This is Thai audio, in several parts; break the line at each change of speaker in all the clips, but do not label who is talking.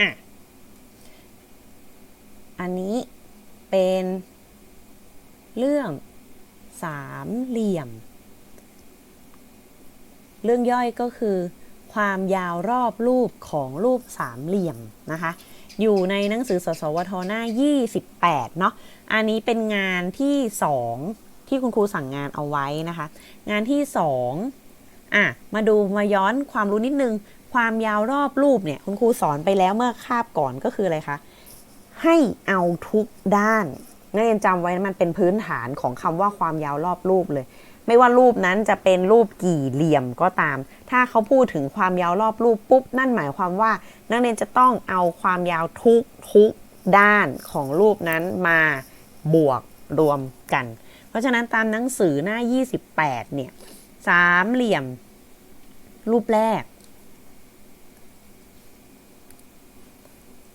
อะ อันนี้เป็นเรื่องสามเหลี่ยม เรื่องย่อยก็คือความยาวรอบรูปของรูปสามเหลี่ยมนะคะ อยู่ในหนังสือสสวทหน้า 28 เนาะ อันนี้เป็นงานที่ 2 ที่คุณครูสั่งงานเอาไว้นะคะ งานที่ 2 อะ มาดูมาย้อนความรู้นิดนึง ความยาวรอบรูปเนี่ย คุณครูสอนไปแล้วเมื่อคาบก่อนก็คืออะไรคะ ให้เอาทุกด้านนักเรียนจำไว้มันเป็นพื้นฐานของคำว่าความยาวรอบรูปเลย ไม่ว่ารูปนั้นจะเป็นรูปกี่เหลี่ยมก็ตาม ถ้าเขาพูดถึงความยาวรอบรูปปุ๊บ นั่นหมายความว่า นักเรียนจะต้องเอาความยาวทุกทุกด้านของรูปนั้นมาบวกรวมกัน เพราะฉะนั้นตามหนังสือหน้า 28 เนี่ยสามเหลี่ยม รูปแรก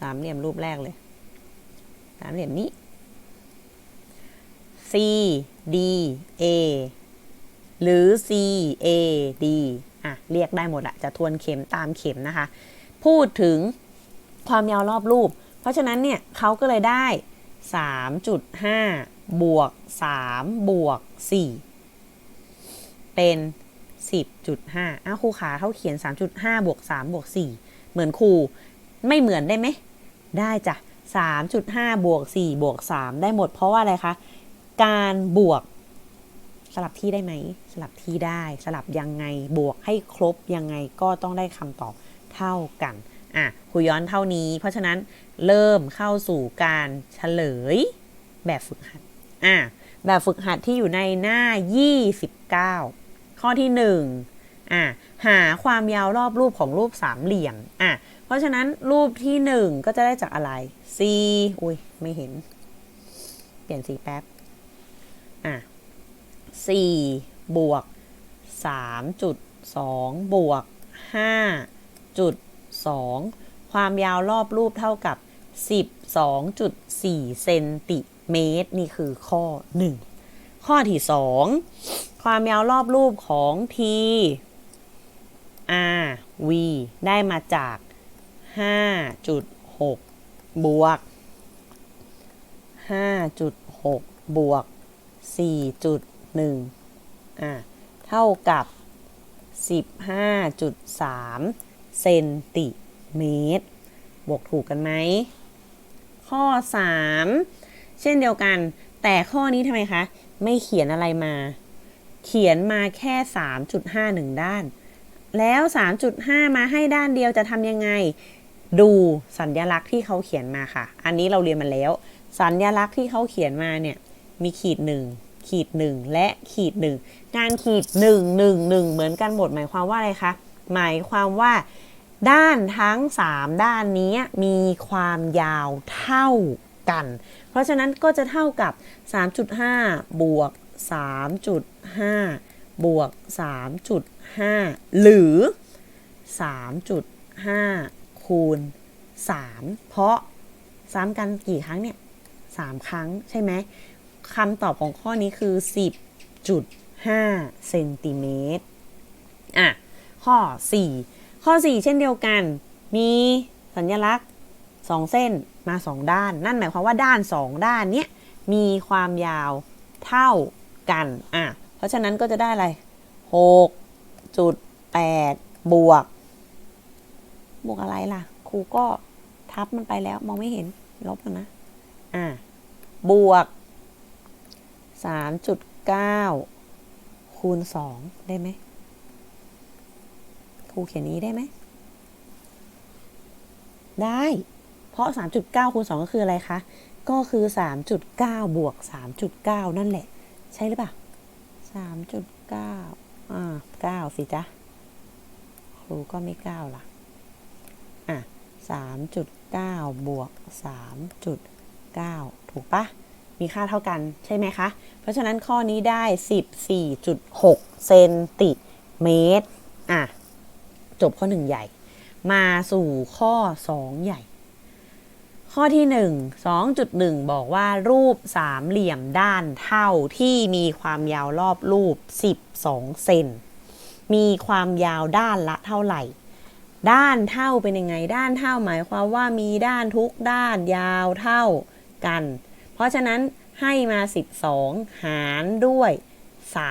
สามเหลี่ยมรูปแรกเลย สามเหลี่ยมนี้ C D A หรือ C A D อะ เรียกได้หมดอะจะทวนเข็มตามเข็มนะคะ พูดถึงความยาวรอบรูป เพราะฉะนั้นเนี่ยเขาก็เลยได้ 3.5 บวก 3 บวก 4 เป็น 10.5อ้าวครูขาเขาเขียน 3.5 บวก 3 บวก 4 เหมือนครู ไม่เหมือนได้ไหม ได้จ้ะ3.5 บวก 4 บวก 3 ได้หมดเพราะว่าอะไรคะ การบวกสลับที่ได้ไหม สลับที่ได้สลับยังไงบวกให้ครบยังไงก็ต้องได้คำตอบเท่ากัน อะครูย้อนเท่านี้ เพราะฉะนั้นเริ่มเข้าสู่การเฉลยแบบฝึกหัด อะแบบฝึกหัดที่อยู่ในหน้า 29 ข้อที่ 1อะหาความยาวรอบรูปของรูปสามเหลี่ยม อะ เพราะฉะนั้นรูปที่ 1 ก็จะได้จากอะไร C อุ้ยไม่เห็น เปลี่ยนสีแป๊บ อะ4บวก3.2บวก5.2 ความยาวรอบรูปเท่ากับ 12.4 เซนติเมตร นี่คือข้อ 1 ข้อที่ 2 ความยาวรอบรูปของ t r v ได้มาจาก 5.6บวก5.6บวก4.1อะเท่ากับ15.3เซนติเมตร บวกถูกกันไหม ข้อ3เช่นเดียวกัน แต่ข้อนี้ทำไมคะ ไม่เขียนอะไรมา เขียนมาแค่3.51ด้าน แล้ว3.5มาให้ด้านเดียวจะทำยังไง ดูสัญญลักษณ์ที่เขาเขียนมาค่ะ อันนี้เราเรียนมาแล้ว สัญญลักษณ์ที่เขาเขียนมาเนี่ยมีขีดหนึ่งขีดหนึ่งและขีดหนึ่งการขีดหนึ่งหนึ่งหนึ่งเหมือนกันหมดหมายความว่าอะไรคะหมายความว่าด้านทั้ง 3 ด้านนี้มีความยาวเท่ากัน เพราะฉะนั้นก็จะเท่ากับ 3.5 บวก 3.5 บวก 3.5 หรือ 3.5 คูณ 3 เพราะซ้ำกันกี่ครั้งเนี่ย3ครั้งใช่ไหมคำตอบของข้อนี้คือ 10.5เซนติเมตรอะข้อ 4 ข้อ 4 เช่นเดียวกัน มีสัญลักษณ์ 2 เส้นมา 2 ด้าน นั่นหมายความว่าด้าน 2 ด้านเนี้ยมีความยาวเท่ากันอะเพราะฉะนั้นก็จะได้อะไร 6.8 บวก บวกอะไรล่ะ ครูก็ทับมันไปแล้ว มองไม่เห็น ลบกันนะ อะบวก 3.9 คูณ 2 ได้ไหม ครูเขียนนี้ได้ไหม ได้ เพราะ 3.9 คูณ 2 ก็คืออะไรคะ ก็คือ 3.9 บวก 3.9 นั่นแหละ ใช่หรือเปล่า 3.9 อ่า 9 สิจ๊ะ ครูก็ไม่ 9 ล่ะ 3.9 บวก 3.9 ถูกปะมีค่าเท่ากันใช่ไหมคะ เพราะฉะนั้นข้อนี้ได้ 14.6 เซนติเมตร อะ จบข้อ 1 ใหญ่ มาสู่ข้อ 2 ใหญ่ ข้อที่ 1 2.1 บอกว่ารูปสามเหลี่ยมด้านเท่าที่มีความยาวรอบรูป 12 เซน มีความยาวด้านละเท่าไหร่ ด้านเท่าเป็นยังไง ด้านเท่าหมายความว่ามีด้านทุกด้านยาวเท่ากัน เพราะฉะนั้นให้มา 12 หารด้วย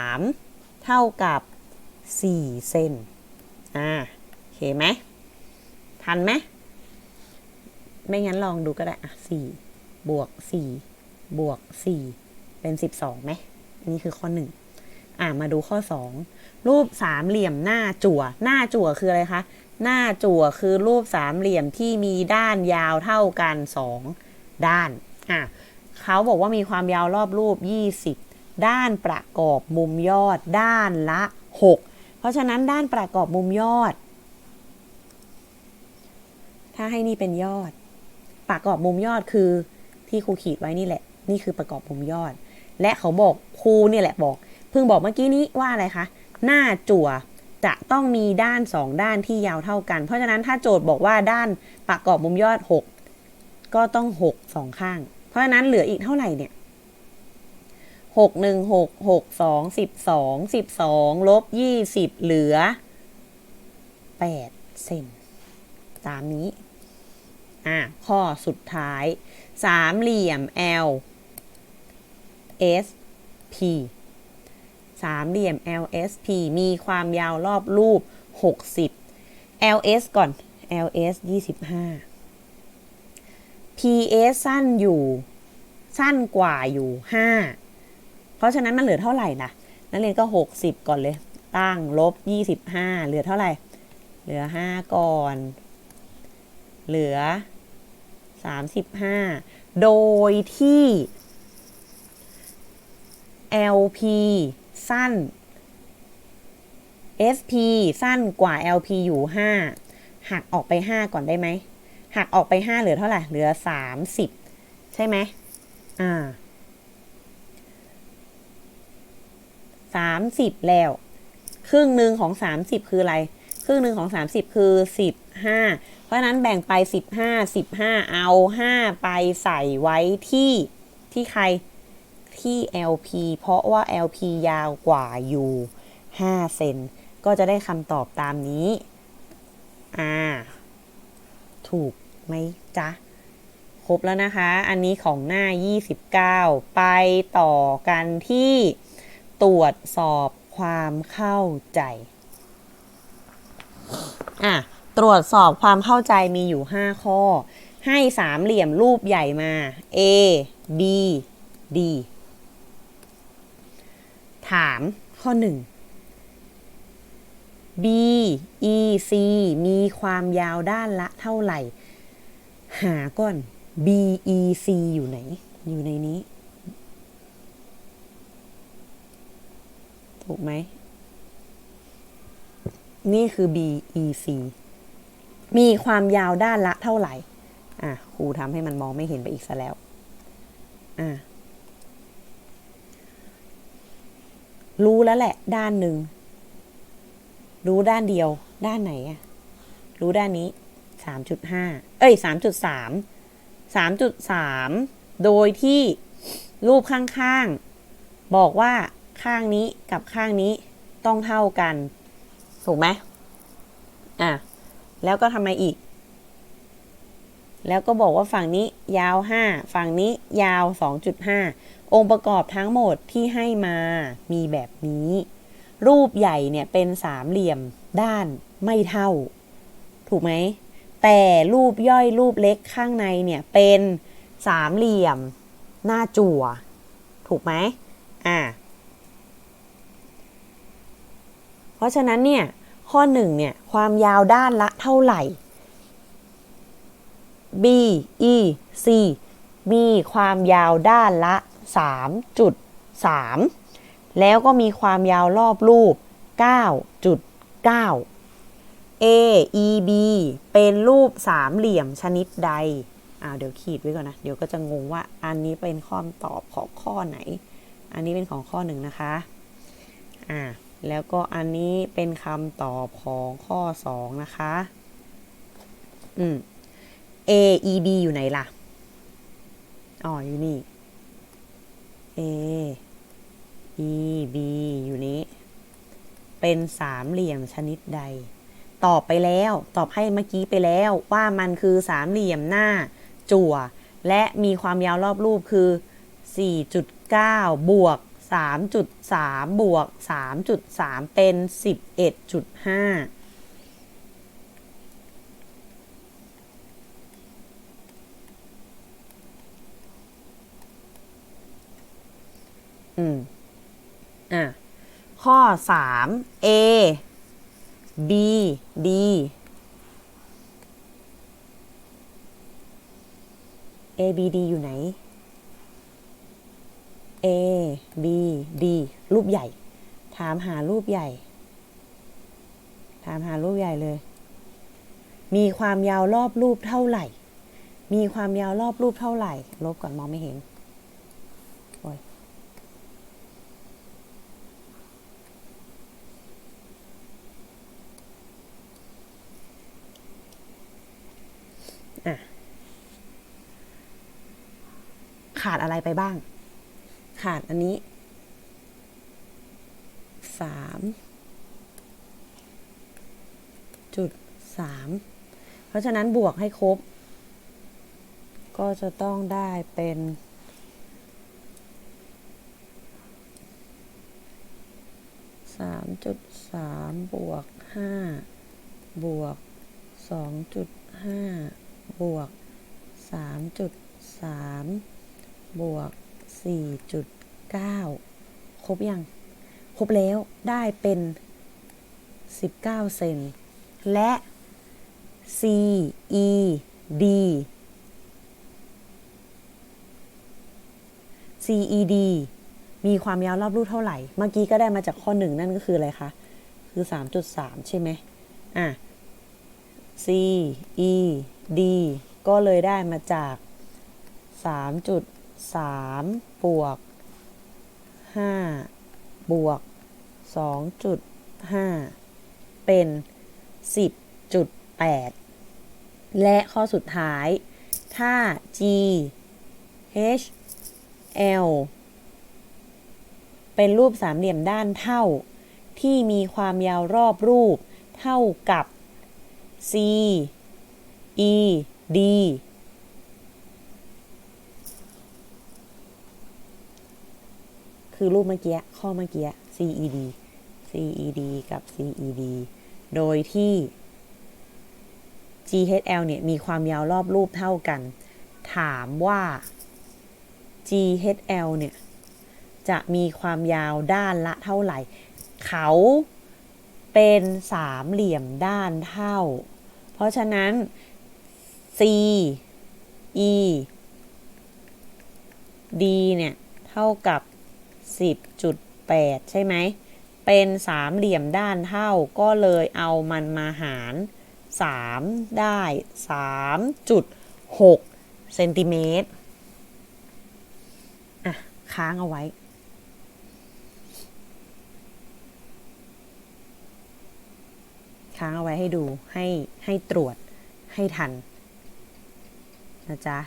3 เท่ากับ 4 เซนอ่าโอเคไหมทันไหมไม่งั้นลองดูก็ได้ อะ 4 บวก 4 บวก 4 เป็น 12ไหมนี่คือข้อ 1 อะมาดูข้อ 2 รูปสามเหลี่ยมหน้าจั่ว หน้าจั่วคืออะไรคะ หน้าจั่วคือรูปสามเหลี่ยมที่มีด้านยาวเท่ากัน2ด้านอะเขาบอกว่ามีความยาวรอบรูป 20 ด้านประกอบมุมยอดด้านละ 6 เพราะฉะนั้นด้านประกอบมุมยอด ถ้าให้นี่เป็นยอด ประกอบมุมยอดคือที่ครูขีดไว้นี่แหละ นี่คือประกอบมุมยอด และเขาบอกครูเนี่ยแหละบอก เพิ่งบอกเมื่อกี้นี้ว่าอะไรคะ หน้าจั่ว จะต้องมีด้านสองด้านที่ยาวเท่ากัน เพราะฉะนั้นถ้าโจทย์บอกว่าด้านประกอบมุมยอด 6 ก็ต้อง6สองข้าง เพราะฉะนั้นเหลืออีกเท่าไหร่เนี่ยหกหนึ่งหกหกสองสิบสองสิบสองลบยี่สิบเหลือแปดเซนตามนี้ อะ ข้อสุดท้าย สามเหลี่ยม L S P สามเหลี่ยม LSP มีความยาวรอบรูป 60 LS ก่อน LS 25 PS สั้นอยู่ สั้นกว่าอยู่ 5 เพราะฉะนั้นมันเหลือเท่าไหร่ล่ะนักเรียนก็ 60 ก่อนเลย ตั้งลบ 25 เหลือเท่าไหร่ เหลือ 5 ก่อน เหลือ 35 โดยที่ LP สั้น SP สั้นกว่า LP อยู่ 5 หักออกไป 5 ก่อนได้ไหม หักออกไป 5 เหลือเท่าไหร่ เหลือ 30 ใช่ไหมอ่า30แล้ว ครึ่งหนึ่งของ30คืออะไร ครึ่งหนึ่งของ30คือ15เพราะนั้นแบ่งไป15 15เอา5ไปใส่ไว้ที่ที่ใคร ที่ LP เพราะว่า LP ยาวกว่าอยู่5เซน ก็จะได้คำตอบตามนี้ อ่า ถูกไหมจ๊ะ ครบแล้วนะคะ อันนี้ของหน้า 29 ไปต่อกันที่ ตรวจสอบความเข้าใจ อะ ตรวจสอบความเข้าใจมีอยู่ 5 ข้อ ให้สามเหลี่ยมรูปใหญ่มา A B D ถามข้อ1 B E C มีความยาวด้านละเท่าไหร่ หาก่อน B E C อยู่ไหน อยู่ในนี้ ถูกไหม นี่คือ B E C มีความยาวด้านละเท่าไหร่ อะ ครูทำให้มันมองไม่เห็นไปอีกซะแล้ว อะ รู้แล้วแหละ ด้านหนึ่ง รู้ด้านเดียว ด้านไหนอะรู้ด้านนี้สามจุดห้าเอ้ยสามจุดสามสามจุดสามโดยที่รูปข้างๆ บอกว่าข้างนี้กับข้างนี้ต้องเท่ากัน ถูกไหมอะ แล้วก็ทำไมอีก แล้วก็บอกว่าฝั่งนี้ยาว 5 ฝั่งนี้ยาว 2.5 องค์ประกอบทั้งหมดที่ให้มามีแบบนี้ รูปใหญ่เนี่ยเป็นสามเหลี่ยมด้านไม่เท่า ถูกไหม แต่รูปย่อยรูปเล็กข้างในเนี่ยเป็นสามเหลี่ยมหน้าจั่ว ถูกไหมอ่าเพราะฉะนั้นเนี่ยข้อหนึ่งเนี่ยความยาวด้านละเท่าไหร่ B E C มีความยาวด้านละ 3.3 แล้วก็มีความยาวรอบรูป 9.9 A E B เป็นรูปสามเหลี่ยมชนิดใดอ่าเดี๋ยวขีดไว้ก่อนนะ เดี๋ยวก็จะงงว่าอันนี้เป็นข้อตอบของข้อไหน อันนี้เป็นของข้อหนึ่งนะคะอ่าแล้วก็อันนี้เป็นคำตอบของข้อ2นะคะ อืม A E B อยู่ไหนล่ะ อ๋อ อยู่นี่ A E B อยู่นี้ เป็นสามเหลี่ยมชนิดใด ตอบไปแล้ว ตอบให้เมื่อกี้ไปแล้วว่ามันคือสามเหลี่ยมหน้า จั่ว และมีความยาวรอบรูปคือ 4.9 บวก 3.3 บวก 3.3 เป็น 11.5 อืมอะข้อ 3 A B D A B D อยู่ไหน A B D รูปใหญ่ ถามหารูปใหญ่ ถามหารูปใหญ่เลย มีความยาวรอบรูปเท่าไหร่ มีความยาวรอบรูปเท่าไหร่ ลบก่อนมองไม่เห็น โอ้ย อะ ขาดอะไรไปบ้าง ขาดอันนี้สามจุดสามเพราะฉะนั้นบวกให้ครบ ก็จะต้องได้เป็นสามจุดสามบวกห้าบวกสองจุดห้าบวกสามจุดสาม บวกสี่จุดเก้าครบยัง ครบแล้วได้เป็นสิบเก้าเซน และ C E D C E D มีความยาวรอบรูปเท่าไหร่ เมื่อกี้ก็ได้มาจากข้อหนึ่งนั่นก็คืออะไรคะ คือ 3.3 ใช่ไหมอะ C E D ก็เลยได้มาจาก 3.3 บวก 5 บวก 2.5 เป็น 10.8 และข้อสุดท้าย ถ้า G H L เป็นรูปสามเหลี่ยมด้านเท่า ที่มีความยาวรอบรูปเท่ากับ C E D คือรูปเมื่อกี้ข้อเมื่อกี้ CED CED กับ CED โดยที่ GHL เนี่ยมีความยาวรอบรูปเท่ากัน ถามว่า GHL เนี่ยจะมีความยาวด้านละเท่าไหร่ เขาเป็นสามเหลี่ยมด้านเท่า เพราะฉะนั้น C E D เนี่ย เท่ากับ 10.8 ใช่ไหม เป็นสามเหลี่ยมด้านเท่าก็เลยเอามันมาหาร 3 ได้ 3.6เซนติเมตรอะ ค้างเอาไว้ค้างเอาไว้ให้ดูให้ให้ตรวจให้ทัน นะจ๊ะ